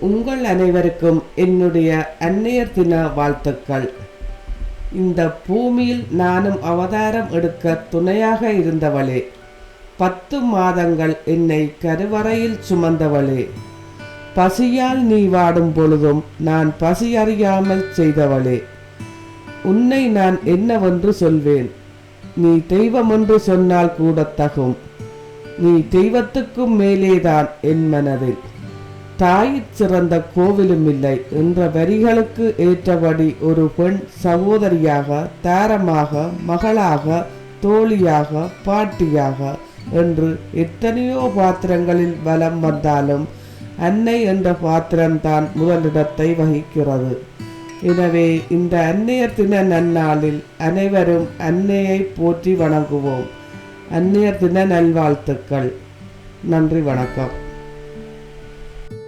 உங்கள் அனைவருக்கும் என்னுடைய அன்னையர் தின வாழ்த்துக்கள். இந்த பூமியில் நானும் அவதாரம் எடுக்க துணையாக இருந்தவளே. பத்து மாதங்கள் என்னை கருவறையில் சுமந்தவளே. பசியால் நீ வாடும் பொழுதும் நான் பசி அறியாமல் செய்தவளே. உன்னை நான் என்னவென்று சொல்வேன். நீ தெய்வம் என்று சொன்னால் கூட தகும். நீ தெய்வத்துக்கும் மேலேதான் என் மனதில். தாயிற் சிறந்த கோவிலும் இல்லை என்ற வரிகளுக்கு ஏற்றபடி ஒரு பெண் சகோதரியாக தாரமாக மகளாக தோழியாக பாட்டியாக என்று எத்தனையோ பாத்திரங்களில் வலம் வந்தாலும் அன்னை என்ற பாத்திரம்தான் முதலிடத்தை வகிக்கிறது. எனவே இந்த அன்னையர் தின நன்னாளில் அனைவரும் அன்னையை போற்றி வணங்குவோம். அந்நிய தின நல்வாழ்த்துக்கள். நன்றி வணக்கம்.